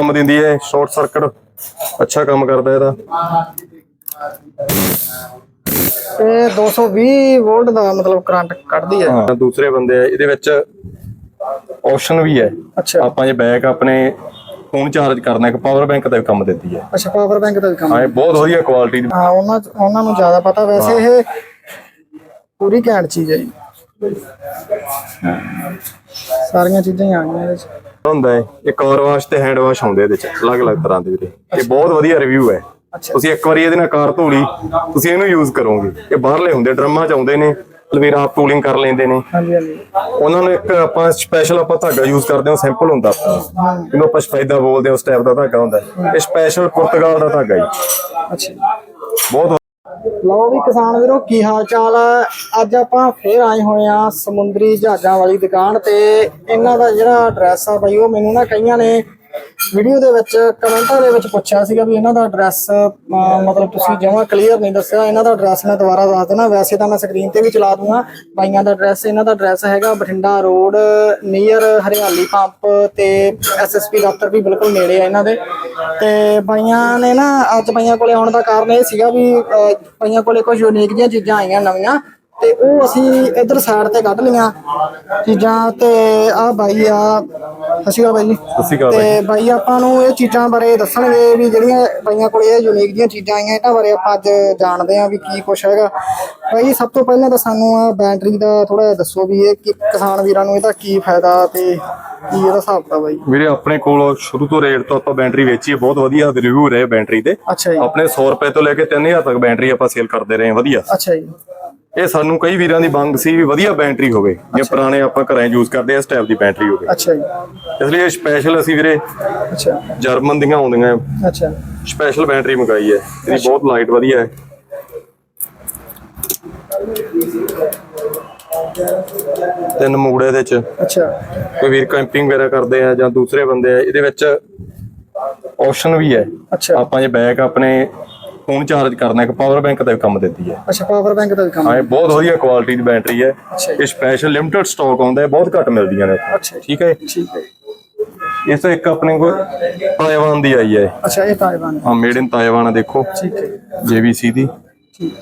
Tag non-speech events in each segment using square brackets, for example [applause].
ਕੰਮ ਦਿੰਦੀ ਹੈ ਸ਼ਾਰਟ ਸਰਕਟ ਅੱਛਾ ਕੰਮ ਕਰਦਾ ਇਹਦਾ। ਇਹ 220 ਵੋਲਟ ਦਾ ਮਤਲਬ ਕਰੰਟ ਕੱਢਦੀ ਹੈ। ਹਾਂ। ਦੂਸਰੇ ਬੰਦੇ ਆ ਇਹਦੇ ਵਿੱਚ ਆਪਸ਼ਨ ਵੀ ਹੈ। ਅੱਛਾ। ਆਪਾਂ ਜੇ ਬੈਕ ਆਪਣੇ ਫੋਨ ਚਾਰਜ ਕਰਨਾ ਇੱਕ ਪਾਵਰ ਬੈਂਕ ਦਾ ਵੀ ਕੰਮ ਦਿੰਦੀ ਹੈ। ਅੱਛਾ ਪਾਵਰ ਬੈਂਕ ਦਾ ਵੀ ਕੰਮ ਹਾਂ ਇਹ ਬਹੁਤ ਵਧੀਆ ਕੁਆਲਿਟੀ ਦੀ ਹਾਂ ਉਹਨਾਂ ਉਹਨਾਂ ਨੂੰ ਜ਼ਿਆਦਾ ਪਤਾ ਵੈਸੇ ਇਹ ਪੂਰੀ ਘੈਂਟ ਚੀਜ਼ ਹੈ ਜੀ। ਸਾਰੀਆਂ ਚੀਜ਼ਾਂ ਹੀ ਆ ਗਈਆਂ ਇਹਦੇ ਚ। ਹੁੰਦਾ ਹੈ ਇਹ ਕਾਰ ਵਾਸ਼ ਤੇ ਹੈਂਡ ਵਾਸ਼ ਹੁੰਦੇ ਇਹਦੇ ਚ ਅਲੱਗ-ਅਲੱਗ ਤਰ੍ਹਾਂ ਦੇ ਵੀਰੇ। ਇਹ ਬਹੁਤ ਵਧੀਆ ਰਿਵਿਊ ਹੈ। ਤੁਸੀਂ ਇੱਕ ਵਾਰੀ ਇਹਦੇ ਨਾਲ ਕਾਰ ਧੋ ਲਈ ਤੁਸੀਂ ਇਹਨੂੰ ਯੂਜ਼ ਕਰੋਗੇ। ਇਹ ਬਾਹਰਲੇ ਹੁੰਦੇ ਡਰਮਾਂ ਚ ਆਉਂਦੇ ਨੇ ਲਵੇਰਾ ਆਪ ਟੂਲਿੰਗ ਕਰ ਲੈਂਦੇ ਨੇ। ਹਾਂਜੀ ਹਾਂਜੀ। ਉਹਨਾਂ ਨੂੰ ਇੱਕ ਆਪਾਂ ਸਪੈਸ਼ਲ ਆਪਾਂ ਧਾਗਾ ਯੂਜ਼ ਕਰਦੇ ਹਾਂ ਸਿੰਪਲ ਹੁੰਦਾ ਆਪਣਾ। ਜਿਹਨੂੰ ਆਪਾਂ ਸਫੈਦਾ ਬੋਲਦੇ ਹਾਂ ਉਸ ਟਾਈਪ ਦਾ ਧਾਗਾ ਹੁੰਦਾ ਹੈ। ਇਹ ਸਪੈਸ਼ਲ ਪੁਰਤਗਾਲ ਦਾ ਧਾਗਾ ਜੀ ਅੱਛਾ। ਬਹੁਤ ਲਓ ਵੀ ਕਿਸਾਨ ਵੀਰੋ, ਕੀ ਹਾਲ ਚਾਲ ਹੈ ਅੱਜ ਆਪਾਂ ਫੇਰ ਆਏ ਹੋਏ ਆ ਸਮੁੰਦਰੀ ਜਹਾਜ਼ਾਂ ਵਾਲੀ ਦੁਕਾਨ ਤੇ। ਇਹਨਾਂ ਦਾ ਜਿਹੜਾ ਐਡਰੈਸ ਆ ਬਾਈ, ਉਹ ਮੈਨੂੰ ਨਾ ਕਈਆਂ ਨੇ ਵੀਡੀਓ ਦੇ ਵਿੱਚ ਕਮੈਂਟਾਂ ਦੇ ਵਿੱਚ ਪੁੱਛਿਆ ਸੀਗਾ ਵੀ ਇਹਨਾਂ ਦਾ ਐਡਰੈਸ ਮਤਲਬ ਤੁਸੀਂ ਜਮਾਂ ਕਲੀਅਰ ਨਹੀਂ ਦੱਸਿਆ, ਇਹਨਾਂ ਦਾ ਐਡਰੈਸ ਮੈਂ ਦੁਬਾਰਾ ਦੱਸ ਦੇਣਾ ਵੈਸੇ ਤਾਂ ਮੈਂ ਸਕਰੀਨ ਤੇ ਵੀ ਚਲਾ ਦੂੰਗਾ। ਬਾਈਆਂ ਦਾ ਐਡਰੈਸ ਇਹਨਾਂ ਦਾ ਐਡਰੈਸ ਹੈਗਾ Bathinda road near Hariyali pump ਤੇ ਐਸਐਸਪੀ ਦਫ਼ਤਰ ਵੀ ਬਿਲਕੁਲ ਨੇੜੇ ਆ ਇਹਨਾਂ ਦੇ। ਤੇ ਬਈਆਂ ਨੇ ਨਾ ਅੱਜ ਬਈਆਂ ਕੋਲੇ ਆਉਣ ਦਾ ਕਾਰਨ ਇਹ ਸੀਗਾ ਵੀ ਅਹ, ਬਈਆਂ ਕੋਲੇ ਕੁਝ ਯੂਨੀਕ ਜਿਹੀਆਂ ਚੀਜ਼ਾਂ ਆਈਆਂ ਨਵੀਆਂ। ਤੇ ਉਹ ਅਸੀਂ ਇਧਰ ਸਾਈਡ ਤੇ ਕੱਢ ਲਈਆਂ ਚੀਜ਼ਾਂ ਤੇ ਆ ਬਾਈ ਆ ਅਕਾਲ ਬਾਈ ਜੀ। ਸਤਿ ਸ਼੍ਰੀ ਅਕਾਲ ਤੇ ਬਾਈ ਆਪਾਂ ਨੂੰ ਇਹ ਚੀਜ਼ਾਂ ਬਾਰੇ ਦੱਸਣਗੇ ਵੀ ਜਿਹੜੀਆਂ ਬਾਈਆਂ ਕੋਲ ਇਹ ਯੂਨੀਕ ਦੀਆਂ ਚੀਜ਼ਾਂ ਆਈਆਂ ਇਹਨਾਂ ਬਾਰੇ ਆਪਾਂ ਅੱਜ ਜਾਣਦੇ ਹਾਂ ਵੀ ਕੀ ਕੁਛ ਹੈਗਾ। ਬਾਈ ਸਭ ਤੋਂ ਪਹਿਲਾਂ ਤਾਂ ਸਾਨੂੰ ਆ ਬੈਟਰੀ ਦਾ ਥੋੜਾ ਜਿਹਾ ਦੱਸੋ ਵੀ ਇਹ ਕਿ ਕਿਸਾਨ ਵੀਰਾਂ ਨੂੰ ਇਹਦਾ ਕੀ ਫਾਇਦਾ ਤੇ ਕੀ ਇਹਦਾ ਹਿਸਾਬ ਦਾ ਬਾਈ? ਵੀਰੇ ਆਪਣੇ ਕੋਲ ਸ਼ੁਰੂ ਤੋਂ ਰੇਟ ਤੋਂ ਆਪਾਂ ਬੈਟਰੀ ਵੇਚੀ ਹੈ ਬਹੁਤ ਵਧੀਆ ਰਿਵਿਊ ਰਹੇ ਬੈਟਰੀ ਦੇ। ਅੱਛਾ ਜੀ। ਆਪਣੇ 100 ਰੁਪਏ ਤੋਂ ਲੈ ਕੇ 3000 ਤੱਕ ਬੈਟਰੀ ਆਪਾਂ ਸੇਲ ਕਰਦੇ ਰਹੇ ਹਾਂ ਵਧੀਆ। ਅੱਛਾ ਜੀ। ਇਹ ਸਾਨੂੰ ਕਈ ਵੀਰਾਂ ਦੀ ਮੰਗ ਸੀ ਵੀ ਵਧੀਆ ਬੈਟਰੀ ਹੋਵੇ ਜੇ ਪੁਰਾਣੇ ਆਪਾਂ ਘਰਾਂ ਯੂਜ਼ ਕਰਦੇ ਆ ਇਸ ਟਾਈਪ ਦੀ ਬੈਟਰੀ ਹੋਵੇ। ਅੱਛਾ ਜੀ। ਇਸ ਲਈ ਇਹ ਸਪੈਸ਼ਲ ਅਸੀਂ ਵੀਰੇ ਅੱਛਾ। ਜਰਮਨ ਦੀਆਂ ਆਉਂਦੀਆਂ ਅੱਛਾ। ਸਪੈਸ਼ਲ ਬੈਟਰੀ ਮੰਗਾਈ ਹੈ। ਇਹਦੀ ਬਹੁਤ ਲਾਈਟ ਵਧੀਆ ਹੈ। ਤਿੰਨ ਮੂੜੇ ਇਹਦੇ ਚ ਅੱਛਾ। ਕੋਈ ਵੀਰ ਕੈਂਪਿੰਗ ਵਗੈਰਾ ਕਰਦੇ ਆ ਜਾਂ ਦੂਸਰੇ ਬੰਦੇ ਆ ਇਹਦੇ ਵਿੱਚ ਆਪਸ਼ਨ ਵੀ ਹੈ। ਅੱਛਾ। ਆਪਾਂ ਜੇ ਬੈਕ ਆਪਣੇ ਫੋਨ ਚਾਰਜ ਕਰਨਾ ਇੱਕ ਪਾਵਰ ਬੈਂਕ ਦਾ ਵੀ ਕੰਮ ਦਿੰਦੀ ਹੈ। ਅੱਛਾ ਪਾਵਰ ਬੈਂਕ ਦਾ ਵੀ ਕੰਮ ਹਾਂ ਇਹ ਬਹੁਤ ਵਧੀਆ ਕੁਆਲਿਟੀ ਦੀ ਬੈਟਰੀ ਹੈ। ਇਹ ਸਪੈਸ਼ਲ ਲਿਮਟਿਡ ਸਟਾਕ ਆਉਂਦਾ ਹੈ ਬਹੁਤ ਘੱਟ ਮਿਲਦੀਆਂ ਨੇ। ਠੀਕ ਹੈ ਠੀਕ ਹੈ ਇਸ ਤੋਂ ਇੱਕ ਆਪਣੇ ਕੋਲ ਤਾਇਵਾਨ ਦੀ ਆਈ ਹੈ। ਅੱਛਾ ਇਹ ਤਾਇਵਾਨ ਹੈ। ਹਾਂ ਮੇਡ ਇਨ ਤਾਇਵਾਨ ਆ ਦੇਖੋ। ਠੀਕ ਹੈ। JVC ਦੀ। ਠੀਕ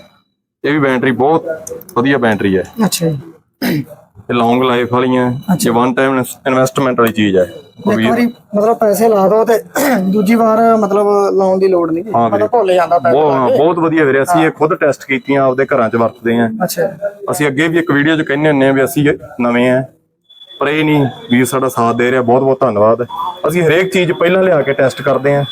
ਇਹ ਵੀ ਬੈਟਰੀ ਬਹੁਤ ਵਧੀਆ ਬੈਟਰੀ ਹੈ। ਅੱਛਾ ਜੀ। ਇਹ ਲੌਂਗ ਲਾਈਫ ਵਾਲੀਆਂ ਇਹ ਵਨ ਟਾਈਮ ਇਨਵੈਸਟਮੈਂਟ ਵਾਲੀ ਚੀਜ਼ ਹੈ ਇੱਕ ਵਾਰੀ ਮਤਲਬ ਪੈਸੇ ਲਾ ਦੋ ਤੇ [clears throat] ਦੂਜੀ ਵਾਰ ਮਤਲਬ ਲਾਉਣ ਦੀ ਲੋੜ ਨਹੀਂ ਮਤਲਬ ਭੁੱਲ ਜਾਂਦਾ ਪੈਸੇ ਬਹੁਤ। ਬਹੁਤ ਵਧੀਆ ਵੀਰੇ। ਅਸੀਂ ਇਹ ਖੁਦ ਟੈਸਟ ਕੀਤੀਆਂ ਆਪਦੇ ਘਰਾਂ 'ਚ ਵਰਤਦੇ ਆਂ ਅੱਛਾ। ਅਸੀਂ ਅੱਗੇ ਵੀ ਇੱਕ ਵੀਡੀਓ 'ਚ ਕਹਿੰਦੇ ਹੁੰਨੇ ਆ ਵੀ ਅਸੀਂ ਨਵੇਂ ਆ ਪਰ ਇਹ ਨਹੀਂ ਵੀਰ ਸਾਡਾ ਸਾਥ ਦੇ ਰਿਹਾ। ਬਹੁਤ ਬਹੁਤ ਧੰਨਵਾਦ। ਅਸੀਂ ਹਰੇਕ ਚੀਜ਼ ਪਹਿਲਾਂ ਲਿਆ ਕੇ ਟੈਸਟ ਕਰਦੇ ਆਂ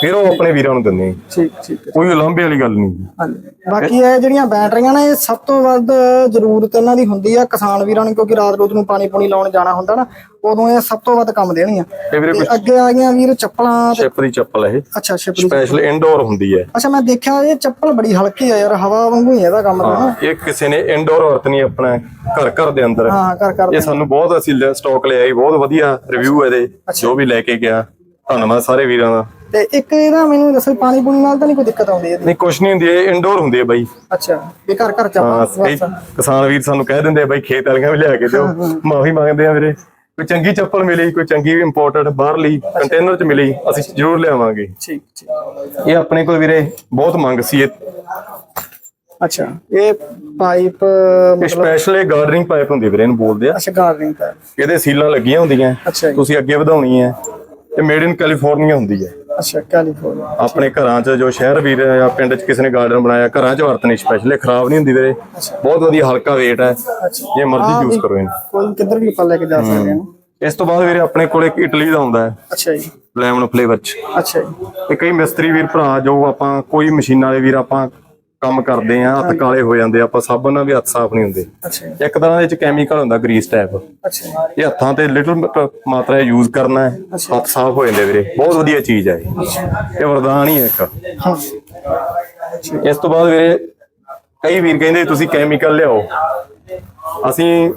ਫਿਰ ਉਹ ਆਪਣੇ ਵੀਰਾਂ ਨੂੰ ਦਿੰਦੇ ਆਂ। ਠੀਕ ਠੀਕ ਹੈ। ਕੋਈ ਉਲੰਭੇ ਵਾਲੀ ਗੱਲ ਨਹੀਂ। ਹਾਂਜੀ। ਬਾਕੀ ਇਹ ਜਿਹੜੀਆਂ ਬੈਟਰੀਆਂ ਨੇ ਇਹ ਸਭ ਤੋਂ ਵੱਧ ਜ਼ਰੂਰਤ ਇਹਨਾਂ ਦੀ ਹੁੰਦੀ ਆ ਕਿਸਾਨ ਵੀਰਾਂ ਨੂੰ ਕਿਉਂਕਿ ਰਾਤ ਰੋਜ਼ ਨੂੰ ਪਾਣੀ ਪੂਣੀ ਲਾਉਣ ਜਾਣਾ ਹੁੰਦਾ ਨਾ ਉਦੋਂ ਇਹ ਸਭ ਤੋਂ ਵੱਧ ਕੰਮ ਦੇਣਗੀਆਂ। ਇਹ ਵੀਰੇ ਤੇ ਅੱਗੇ ਆ ਗਈਆਂ ਵੀਰ ਚੱਪਲਾਂ ਤੇ ਸ਼ਿਪ ਦੀ ਚੱਪਲ ਇਹ। ਅੱਛਾ ਸ਼ਿਪਰੀ ਸਪੈਸ਼ਲ ਇਨਡੋਰ ਹੁੰਦੀ ਹੈ। ਅੱਛਾ ਮੈਂ ਦੇਖਿਆ ਇਹ ਚੱਪਲ ਬੜੀ ਹਲਕੀ ਆ ਯਾਰ ਹਵਾ ਵਾਂਗੂ ਹੀ ਇਹਦਾ ਕੰਮ ਤਾਂ ਨਾ। ਇਹ ਕਿਸੇ ਨੇ ਇਨਡੋਰ ਵਰਤਣੀ ਆਪਣਾ ਘਰ ਘਰ ਦੇ ਅੰਦਰ। ਹਾਂ ਕਰ ਕਰ ਇਹ ਸਾਨੂੰ ਬਹੁਤ ਅਸੀਂ ਸਟਾਕ ਲਿਆ ਜੀ ਬਹੁਤ ਵਧੀਆ ਰਿਵਿਊ ਇਹਦੇ। ਜੋ ਵੀ ਲੈ ਕੇ ਗਿਆ ਧੰਨਵਾਦ ਸਾਰੇ ਵੀਰਾਂ ਦਾ। ਤੇ ਇੱਕ ਇਹਦਾ ਮੈਨੂੰ ਦੱਸੋ ਪਾਣੀ ਪੂਣੀ ਨਾਲ ਤਾਂ ਨਹੀਂ ਕੋਈ ਦਿੱਕਤ ਆਉਂਦੀ ਇਹਦੀ? ਨਹੀਂ ਕੁਛ ਨਹੀਂ ਹੁੰਦੀ ਇਹ ਇਨਡੋਰ ਹੁੰਦੀ ਹੈ ਬਾਈ। ਅੱਛਾ ਵੀ ਘਰ ਘਰ ਹਾਂ ਚੱਪਲ ਕਈ ਕਿਸਾਨ ਵੀਰ ਸਾਨੂੰ ਕਹਿ ਦਿੰਦੇ ਆ ਬਾਈ ਖੇਤ ਵਾਲੀਆਂ ਵੀ ਲਿਆ ਕੇ ਦਿਓ। ਮਾਫੀ ਮੰਗਦੇ ਆ ਵੀਰੇ। ਕੋਈ ਚੰਗੀ ਚੱਪਲ ਮਿਲੀ ਕੋਈ ਚੰਗੀ ਇੰਪੋਰਟਡ ਬਾਹਰਲੀ ਕੰਟੇਨਰ ਚ ਮਿਲੀ ਅਸੀਂ ਜ਼ਰੂਰ ਲਿਆਵਾਂਗੇ। ਠੀਕ ਠੀਕ। ਇਹ ਆਪਣੇ ਕੋਲ ਵੀਰੇ ਬਹੁਤ ਮੰਗ ਸੀ ਇਹ। ਅੱਛਾ ਇਹ ਪਾਈਪ ਇਹ ਸਪੈਸ਼ਲ ਇਹ ਗਾਰਡਨਿੰਗ ਪਾਈਪ ਹੁੰਦੀ ਵੀਰੇ ਇਹਨੂੰ ਬੋਲਦੇ ਆ। ਅੱਛਾ ਗਾਰਡਨਿੰਗ ਦਾ ਇਹਦੇ ਸੀਲਾਂ ਲੱਗੀਆਂ ਹੁੰਦੀਆਂ ਤੁਸੀਂ ਅੱਗੇ ਵਧਾਉਣੀ ਹੈ। ਇਹ ਮੇਡ ਇਨ ਕੈਲੀਫੋਰਨੀਆ ਹੁੰਦੀ ਹੈ। ਅੱਛਾ ਕੈਲੀਫੋਰਨੀਆ ਆਪਣੇ ਘਰਾਂ 'ਚ ਜੋ ਸ਼ਹਿਰ ਵੀਰ ਜਾਂ ਪਿੰਡ 'ਚ ਕਿਸੇ ਨੇ ਗਾਰਡਨ ਬਣਾਇਆ ਘਰਾਂ 'ਚ ਵਰਤਣੀ ਸਪੈਸ਼ਲ ਇਹ ਖਰਾਬ ਨਹੀਂ ਹੁੰਦੀ ਵੀਰੇ। ਬਹੁਤ ਵਧੀਆ ਹਲਕਾ weight ਹੈ। ਜੇ ਮਰਜ਼ੀ ਯੂਜ਼ ਕਰੋ ਇਹਨੂੰ। ਕੋਈ ਕਿੱਧਰ ਵੀ ਆਪਾਂ ਲੈ ਕੇ ਜਾ ਸਕਦੇ ਹਾਂ ਇਸ ਤੋਂ ਬਾਅਦ ਵੀਰੇ ਆਪਣੇ ਕੋਲ ਇੱਕ ਇਟਲੀ ਦਾ ਆਉਂਦਾ ਹੈ। ਅੱਛਾ ਜੀ। ਲੈਮਨ ਫਲੇਵਰ 'ਚ। ਅੱਛਾ ਜੀ। ਇਹ ਕਈ ਮਿਸਤਰੀ ਵੀਰ ਭਰਾ ਜੋ ਆਪਾਂ ਕੋਈ ਮਸ਼ੀਨਾਂ ਦੇ ਵੀਰ ਆਪਾਂ ਕੰਮ ਕਰਦੇ ਆ ਹੱਥ ਕਾਲੇ ਹੋ ਜਾਂਦੇ ਆ, ਆਪਾਂ ਸਾਬਣ ਨਾਲ ਵੀ ਹੱਥ ਸਾਫ਼ ਨਹੀਂ ਹੁੰਦੇ। ਅੱਛਾ ਜੀ। ਇੱਕ ਤਰ੍ਹਾਂ ਦੇ ਵਿੱਚ ਕੈਮੀਕਲ ਹੁੰਦਾ ਗਰੀਸ ਟਾਈਪ ਅੱਛਾ ਇਹ ਹੱਥਾਂ ਤੇ ਲਿਟਲ ਮਾਤਰਾ ਯੂਜ਼ ਕਰਨਾ ਹੈ। ਹੱਥ ਸਾਫ਼ ਹੋ ਜਾਂਦੇ ਵੀਰੇ। ਬਹੁਤ ਵਧੀਆ ਚੀਜ਼ ਹੈ ਇਹ। ਇਹ ਵਰਦਾਨ ਹੀ ਹੈ ਇੱਕ। ਹਾਂ। ਇਸ ਤੋਂ ਬਾਅਦ ਵੀਰੇ ਕਈ ਵੀਰ ਕਹਿੰਦੇ ਤੁਸੀਂ ਕੈਮੀਕਲ ਲਿਆਓ। ਅਸੀਂ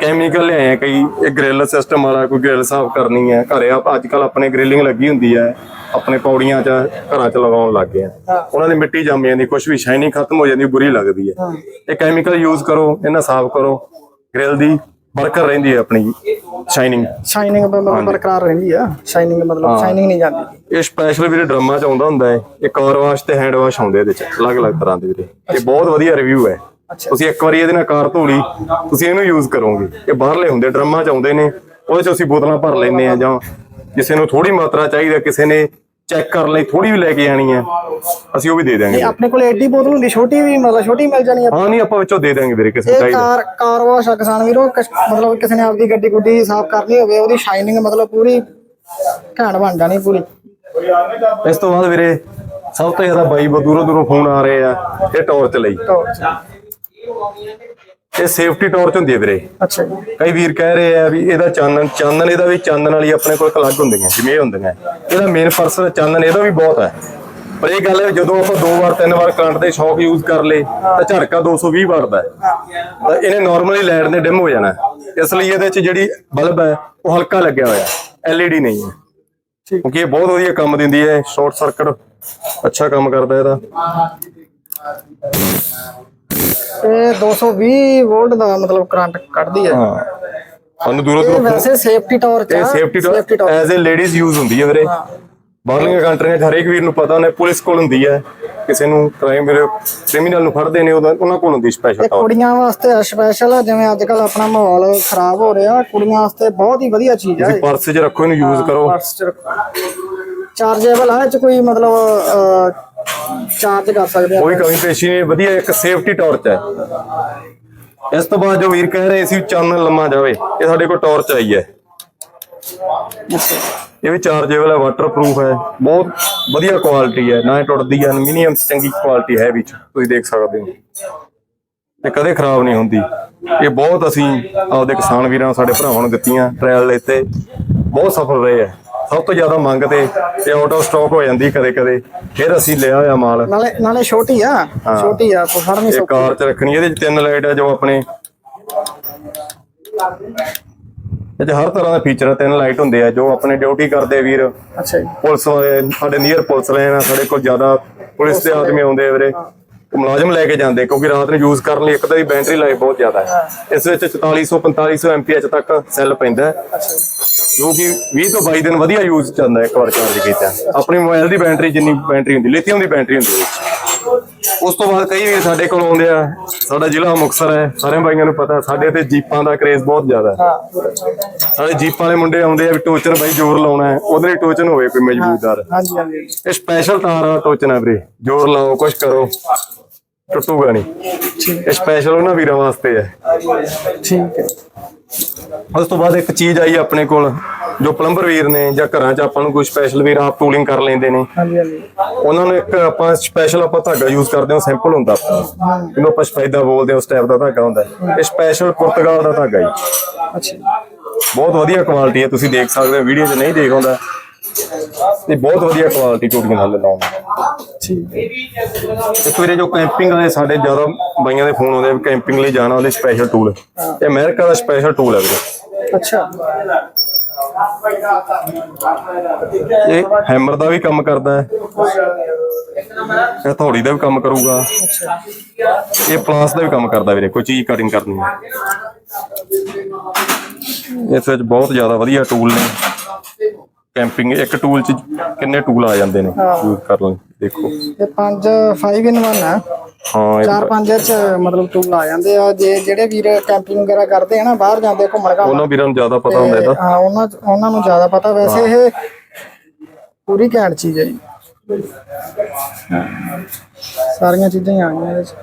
ਕੈਮੀਕਲ ਲਿਆਏ ਆ ਕਈ ਇਹ ਗ੍ਰਿਲ ਸਿਸਟਮ ਵਾਲਾ ਕੋਈ ਗ੍ਰਿਲ ਸਾਫ਼ ਕਰਨੀ ਹੈ। ਘਰੇ ਆਪ ਅੱਜ ਕੱਲ ਆਪਣੇ ਗ੍ਰਿਲਿੰਗ ਲੱਗੀ ਹੁੰਦੀ ਹੈ। ਆਪਣੇ ਪੌੜੀਆਂ 'ਚ ਘਰਾਂ 'ਚ ਲਗਾਉਣ ਲੱਗ ਗਏ ਆ। ਉਹਨਾਂ ਦੀ ਮਿੱਟੀ ਜੰਮ ਜਾਂਦੀ ਕੁਝ ਵੀ ਸ਼ਾਈਨਿੰਗ ਖਤਮ ਹੋ ਜਾਂਦੀ ਬੁਰੀ ਲੱਗਦੀ ਹੈ। ਇਹ ਕੈਮੀਕਲ ਯੂਜ਼ ਕਰੋ ਇਹਨਾਂ ਸਾਫ਼ ਕਰੋ। ਗ੍ਰਿਲ ਦੀ ਬਰਕਰ ਰਹਿੰਦੀ ਹੈ ਆਪਣੀ ਸ਼ਾਈਨਿੰਗ ਸ਼ਾਈਨਿੰਗ ਮਤਲਬ ਬਰਕਰਾਰ ਰਹਿੰਦੀ ਆ। ਸ਼ਾਈਨਿੰਗ ਮਤਲਬ ਸ਼ਾਈਨਿੰਗ ਨਹੀਂ ਜਾਂਦੀ। ਇਹ ਸਪੈਸ਼ਲ ਵੀਰੇ ਡਰਮਾਂ ਚ ਆਉਂਦਾ ਹੁੰਦਾ ਹੈ। ਇਹ ਕਾਰ ਵਾਸ਼ ਤੇ ਹੈਂਡ ਵਾਸ਼ ਆਉਂਦੇ ਇਹਦੇ ਚ ਅਲੱਗ-ਅਲੱਗ ਤਰ੍ਹਾਂ ਦੇ ਵੀਰੇ। ਇਹ ਬਹੁਤ ਵਧੀਆ ਰਿਵਿਊ ਹੈ। ਤੁਸੀਂ ਇੱਕ ਵਾਰੀ ਇਹਦੇ ਨਾਲ ਕਾਰ ਧੋ ਲਈ ਤੁਸੀਂ ਇਹਨੂੰ ਯੂਜ਼ ਕਰੋਗੇ। ਇਹ ਬਾਹਰਲੇ ਹੁੰਦੇ ਡਰਮਾਂ ਚ ਆਉਂਦੇ ਨੇ ਉਹਦੇ ਚ ਅਸੀਂ ਬੋਤਲਾਂ ਭਰ ਲੈਂਦੇ ਆ ਜਾਂ ਕਿਸੇ ਨੂੰ ਥੋੜੀ ਮਾਤਰਾ ਚਾਹੀਦੀ ਕਿਸੇ ਨੇ ਚੈੱਕ ਕਰਨ ਲਈ ਥੋੜੀ ਵੀ ਲੈ ਕੇ ਆਣੀ ਹੈ ਅਸੀਂ ਉਹ ਵੀ ਦੇ ਇਹ ਆਪਣੇ ਕੋਲ ਐਡੀ ਬੋਤਲ ਹੁੰਦੀ ਛੋਟੀ ਵੀ ਮਤਲਬ ਛੋਟੀ ਮਿਲ ਜਾਣੀ ਆ ਹਾਂ ਨਹੀਂ ਆਪਾਂ ਵਿੱਚੋਂ ਦੇ ਦਿਆਂਗੇ ਵੀਰੇ ਕਿਸੇ ਨੂੰ ਚਾਹੀਦਾ। ਕਾਰ ਕਾਰ ਵਾਸ਼ ਆ ਕਿਸਾਨ ਵੀਰੋ ਮਤਲਬ ਕਿਸੇ ਨੇ ਆਪਦੀ ਗੱਡੀ ਗੁੱਡੀ ਸਾਫ਼ ਕਰਨੀ ਹੋਵੇ ਉਹਦੀ ਸ਼ਾਈਨਿੰਗ ਮਤਲਬ ਪੂਰੀ ਘੈਂਟ ਬਣ ਜਾਣੀ ਪੂਰੀ। ਇਸ ਤੋਂ ਬਾਅਦ ਵੀਰੇ ਸਭ ਤੋਂ ਜ਼ਿਆਦਾ ਬਾਈ ਦੂਰੋਂ ਦੂਰੋਂ ਫੋਨ ਆ ਰਹੇ ਆ ਇਹ ਟਾਰਚ ਲਈ। ਟੌਰਚ। ਇਹ ਸੇਫਟੀ ਟਾਰਚ ਹੁੰਦੀ ਹੈ ਵੀਰੇ। ਅੱਛਾ ਜੀ। ਕਈ ਵੀਰ ਕਹਿ ਰਹੇ ਆ ਵੀ ਇਹਦਾ ਚਾਨਣ ਚਾਨਣ ਇਹਦਾ ਵੀ ਚਾਨਣ ਵਾਲੀ ਆਪਣੇ ਕੋਲ ਅਲੱਗ ਹੁੰਦੀਆਂ ਜਿਵੇਂ ਇਹ ਹੁੰਦੀਆਂ। ਇਹਦਾ ਮੇਨ ਪਰਸਨ ਚਾਨਣ ਇਹਦਾ ਵੀ ਬਹੁਤ ਹੈ। ਪਰ ਇਹ ਗੱਲ ਹੈ ਜਦੋਂ ਆਪਾਂ ਦੋ ਵਾਰ ਤਿੰਨ ਵਾਰ ਕਰੰਟ ਦੇ ਸ਼ੌਕ ਯੂਜ਼ ਕਰ ਲੇ ਤਾਂ ਝਟਕਾ 220 ਵਾਟ ਦਾ ਹੈ। ਤਾਂ ਇਹਨੇ ਨਾਰਮਲੀ ਲਾਈਟ ਦੇ ਡਿਮ ਹੋ ਜਾਣਾ। ਇਸ ਲਈ ਇਹਦੇ ਵਿੱਚ ਜਿਹੜੀ ਬਲਬ ਹੈ ਉਹ ਹਲਕਾ ਲੱਗਿਆ ਹੋਇਆ ਐਲਈਡੀ ਨਹੀਂ ਹੈ। ਠੀਕ। ਕਿਉਂਕਿ ਇਹ ਬਹੁਤ ਵਧੀਆ ਕੰਮ ਦਿੰਦੀ ਹੈ ਸ਼ਾਰਟ ਸਰਕਟ ਅੱਛਾ ਕੰਮ ਕਰਦਾ ਇਹਦਾ। ਇਹ 220 ਵੋਲਟ ਦਾ ਮਤਲਬ ਕਰੰਟ ਕੱਢਦੀ ਹੈ। ਹਾਂ। ਸਾਨੂੰ ਦੂਰੋਂ ਦੂਰੋਂ ਵੈਸੇ ਸੇਫਟੀ ਟਾਰਚ ਇਹ ਸੇਫਟੀ safety ਟੋ torch। As a ladies use ਹੁੰਦੀ ਹੈ ਵੀਰੇ। ਬਾਹਰਲੀਆਂ ਕੰਟਰੀਆਂ 'ਚ ਹਰੇਕ ਵੀਰ ਨੂੰ ਪਤਾ ਉਹਨੇ ਪੁਲਿਸ ਕੋਲ ਹੁੰਦੀ ਹੈ। ਕਿਸੇ ਨੂੰ ਕ੍ਰਾਈਮ ਵੀਰੇ ਕ੍ਰਿਮੀਨਲ ਨੂੰ ਫੜਦੇ ਨੇ ਉਹਨਾਂ ਕੋਲ ਹੁੰਦੀ ਸਪੈਸ਼ਲ ਟਾਵਰ ਕੁੜੀਆਂ ਵਾਸਤੇ ਸਪੈਸ਼ਲ ਆ ਜਿਵੇਂ ਅੱਜ ਕੱਲ ਆਪਣਾ ਮਾਹੌਲ ਖਰਾਬ ਹੋ ਰਿਹਾ। ਕੁੜੀਆਂ ਵਾਸਤੇ ਬਹੁਤ ਹੀ ਵਧੀਆ ਚੀਜ਼ ਹੈ ਤੁਸੀਂ ਪਰਸ 'ਚ ਰੱਖੋ ਇਹਨੂੰ ਯੂਜ਼ ਕਰੋ। ਚਾਰਜੇਬਲ ਆ ਇਹ ਚ ਕੋਈ ਮਤਲਬ ਚਾਰਜ ਕਰ ਸਕਦੇ ਆ ਕੋਈ ਕਮੀ ਪੇਸ਼ੀ ਨਹੀਂ ਵਧੀਆ ਇੱਕ ਸੇਫਟੀ ਟਾਰਚ ਹੈ। ਇਸ ਤੋਂ ਬਾਅਦ ਜੋ ਵੀਰ ਕਹਿ ਰਹੇ ਸੀ ਚਾਨਣ ਲੰਮਾ ਜਾਵੇ ਇਹ ਸਾਡੇ ਕੋਲ ਟਾਰਚ ਆਈ ਹੈ। ਇਹ ਵੀ ਚਾਰਜੇਬਲ ਹੈ ਵਾਟਰਪ੍ਰੂਫ ਹੈ ਬਹੁਤ ਵਧੀਆ ਕੁਆਲਿਟੀ ਹੈ ਨਾ ਟੁੱਟਦੀ ਹੈ ਐਲੂਮੀਨੀਅਮ ਚੰਗੀ ਕੁਆਲਿਟੀ ਹੈ ਵਿੱਚ ਤੁਸੀਂ ਦੇਖ ਸਕਦੇ ਹੋ। ਤੇ ਕਦੇ ਖਰਾਬ ਨਹੀਂ ਹੁੰਦੀ। ਇਹ ਬਹੁਤ ਅਸੀਂ ਆਪਦੇ ਕਿਸਾਨ ਵੀਰਾਂ ਸਾਡੇ ਭਰਾਵਾਂ ਨੂੰ ਦਿੱਤੀਆਂ ਟ੍ਰਾਇਲ ਉੱਤੇ। ਬਹੁਤ ਸਫਲ ਰਹੇ ਆ ਸਭ ਤੋਂ ਜ਼ਿਆਦਾ ਮੰਗ ਤੇ ਤੇ ਆਊਟ ਆਫ ਸਟਾਕ ਹੋ ਜਾਂਦੀ ਕਦੇ ਕਦੇ। ਫਿਰ ਅਸੀਂ ਲਿਆ ਹੋਇਆ ਮਾਲ। ਨਾਲੇ ਨਾਲੇ ਛੋਟੀ ਆ। ਛੋਟੀ ਆ ਫੜ ਨਹੀਂ ਇਹ ਸਕਦੀ ਕਾਰ 'ਚ ਰੱਖਣੀ ਇਹਦੇ 'ਚ ਤਿੰਨ ਲਾਈਟ ਆ ਜੋ ਆਪਣੇ। ਇਹ 'ਚ ਹਰ ਤਰ੍ਹਾਂ ਦਾ ਫੀਚਰ ਆ ਤਿੰਨ ਲਾਈਟ ਹੁੰਦੇ ਆ ਜੋ ਆਪਣੇ ਡਿਊਟੀ ਕਰਦੇ ਵੀਰ। ਅੱਛਾ ਜੀ। ਪੁਲਿਸ ਸਾਡੇ ਨੀਅਰ ਪੁਲਿਸ ਲਾਈਨ ਆ ਸਾਡੇ ਕੋਲ ਜ਼ਿਆਦਾ ਪੁਲਿਸ ਦੇ ਆਦਮੀ ਆਉਂਦੇ ਆ ਵੀਰੇ। ਮੁਲਾਜ਼ਮ ਲੈ ਕੇ ਜਾਂਦੇ ਕਿਉਂਕਿ ਰਾਤ ਨੂੰ ਯੂਜ਼ ਕਰਨ ਲਈ ਇੱਕ ਤਾਂ ਦੀ ਬੈਟਰੀ ਲਾਈਫ ਬਹੁਤ ਜ਼ਿਆਦਾ ਹੈ। ਇਸ ਵਿੱਚ 4400 4500 ਐਮਪੀਐਚ ਤੱਕ ਸੈੱਲ ਪੈਂਦਾ ਹੈ। ਅੱਛਾ ਜੀ। ਜੋ ਕਿ 20 ਤੋਂ 22 ਦਿਨ ਵਧੀਆ ਯੂਜ਼ ਚੱਲਦਾ ਇੱਕ ਵਾਰ ਚਾਰਜ ਕੀਤਾ। ਆਪਣੀ ਮੋਬਾਈਲ ਦੀ ਬੈਟਰੀ ਜਿੰਨੀ ਬੈਟਰੀ ਹੁੰਦੀ ਲਿਥੀਅਮ ਦੀ ਬੈਟਰੀ ਹੁੰਦੀ ਉਸ ਤੋਂ ਬਾਅਦ ਕਈ ਵੀ ਸਾਡੇ ਕੋਲ ਆਉਂਦੇ ਆ ਸਾਡਾ ਜ਼ਿਲ੍ਹਾ ਮੁਕਤਸਰ ਹੈ ਸਾਰਿਆਂ ਭਾਈਆਂ ਨੂੰ ਪਤਾ ਸਾਡੇ ਇੱਥੇ ਜੀਪਾਂ ਦਾ ਕ੍ਰੇਜ਼ ਬਹੁਤ ਜ਼ਿਆਦਾ ਹੈ। ਸਾਡੇ ਜੀਪਾਂ ਵਾਲੇ ਮੁੰਡੇ ਆਉਂਦੇ ਆ ਵੀ ਟੋਚਨ ਬਾਈ ਜ਼ੋਰ ਲਾਉਣਾ ਹੈ ਉਹਦੇ ਲਈ ਟੋਚਨ ਹੋਵੇ ਕੋਈ ਮਜ਼ਬੂਤਦਾਰ। ਹਾਂਜੀ ਹਾਂਜੀ। ਇਹ ਸਪੈਸ਼ਲ ਤਾਰ ਟੋਚਨ ਹੈ ਵੀਰੇ ਜ਼ੋਰ ਲਾਓ ਕੁਛ ਕਰੋ। ਟੁੱਟੂਗਾ ਨਹੀਂ। ਇਹ ਸਪੈਸ਼ਲ ਉਹਨਾਂ ਵੀਰਾਂ ਵਾਸਤੇ ਹੈ। ਠੀਕ ਹੈ। ਉਸ ਤੋਂ ਬਾਅਦ ਇੱਕ ਚੀਜ਼ ਆਈ ਆਪਣੇ ਕੋਲ ਜੋ ਪਲੰਬਰ ਵੀਰ ਨੇ ਜਾਂ ਘਰਾਂ 'ਚ ਆਪਾਂ ਨੂੰ ਕੋਈ ਸਪੈਸ਼ਲ ਵੀਰ ਆਪ ਟੂਲਿੰਗ ਕਰ ਲੈਂਦੇ ਨੇ। ਹਾਂਜੀ ਹਾਂਜੀ। ਉਹਨਾਂ ਨੂੰ ਇੱਕ ਆਪਾਂ ਸਪੈਸ਼ਲ ਆਪਾਂ ਧਾਗਾ ਯੂਜ਼ ਕਰਦੇ ਹਾਂ ਸਿੰਪਲ ਹੁੰਦਾ। ਜਿਹਨੂੰ ਆਪਾਂ ਸਫੈਦਾ ਬੋਲਦੇ ਹਾਂ ਉਸ ਟਾਈਪ ਦਾ ਧਾਗਾ ਹੁੰਦਾ ਹੈ। ਇਹ ਸਪੈਸ਼ਲ ਪੁਰਤਗਾਲ ਦਾ ਧਾਗਾ ਜੀ। ਅੱਛਾ। ਜੀ। ਬਹੁਤ ਵਧੀਆ ਕੁਆਲਿਟੀ ਹੈ ਤੁਸੀਂ ਦੇਖ ਸਕਦੇ ਹੋ ਵੀਡੀਓ 'ਚ ਨਹੀਂ ਦੇਖ ਆਉਂਦਾ। ਇਹ ਬਹੁਤ ਵਧੀਆ ਕੁਆਲਿਟੀ ਟੂਟੀਆਂ ਨਾਲ ਲਾਉਣ ਠੀਕ। ਹੈ ਇੱਕ ਵੀਰੇ ਜੋ ਕੈਂਪਿੰਗ ਵਾਲੇ ਸਾਡੇ ਜ਼ਿਆਦਾ ਬਾਈਆਂ ਦੇ ਫੋਨ ਆਉਂਦੇ ਆ ਕੈਂਪਿੰਗ ਲਈ ਜਾਣਾ ਉਹਦੇ ਸਪੈਸ਼ਲ ਟੂਲ ਇਹ ਅਮਰੀਕਾ ਦਾ ਸਪੈਸ਼ਲ ਟੂਲ ਹੈ ਵੀਰੇ। ਅੱਛਾ। ਇਹ ਹੈਮਰ ਦਾ ਵੀ ਕੰਮ ਕਰਦਾ ਹੈ। ਇਹ ਹਥੌੜੀ ਦਾ ਵੀ ਕੰਮ ਕਰੂਗਾ। ਇਹ ਪਲਾਸ ਦਾ ਵੀ ਕੰਮ ਕਰਦਾ ਵੀਰੇ ਕੋਈ ਚੀਜ਼ ਕਟਿੰਗ ਕਰਨੀ ਹੈ। ਇਸ ਵਿੱਚ ਬਹੁਤ ਜ਼ਿਆਦਾ ਵਧੀਆ ਟੂਲ ਨੇ। ਕੈਂਪਿੰਗ ਇੱਕ ਟੂਲ 'ਚ ਕਿੰਨੇ ਟੂਲ ਆ ਜਾਂਦੇ ਨੇ? ਯੂਜ਼ ਕਰ ਲਈ ਦੇਖੋ। ਇਹ ਪੰਜ 5 ਇਨ 1 ਆ। ਹਾਂ ਇਹ ਚਾਰ ਪੰਜ ਚ ਮਤਲਬ ਟੂਲ ਆ ਜਾਂਦੇ ਆ। ਜੇ ਜਿਹੜੇ ਵੀਰ ਕੈਂਪਿੰਗ ਵਗੈਰਾ ਕਰਦੇ ਆ ਨਾ ਬਾਹਰ ਜਾਂਦੇ ਆ ਘੁੰਮਣ ਘਾਮਣ। ਉਹਨਾਂ ਵੀਰਾਂ ਨੂੰ ਜ਼ਿਆਦਾ ਪਤਾ ਹੁੰਦਾ ਇਹਦਾ ਹਾਂ ਉਹਨਾਂ ਉਹਨਾਂ ਨੂੰ ਜ਼ਿਆਦਾ ਪਤਾ। ਵੈਸੇ ਇਹ ਪੂਰੀ ਘੈਂਟ ਚੀਜ਼ ਹੈ ਜੀ। ਹਾਂ। ਸਾਰੀਆਂ ਚੀਜ਼ਾਂ ਹੀ ਆ ਗਈਆਂ ਇਹਦੇ ਚ।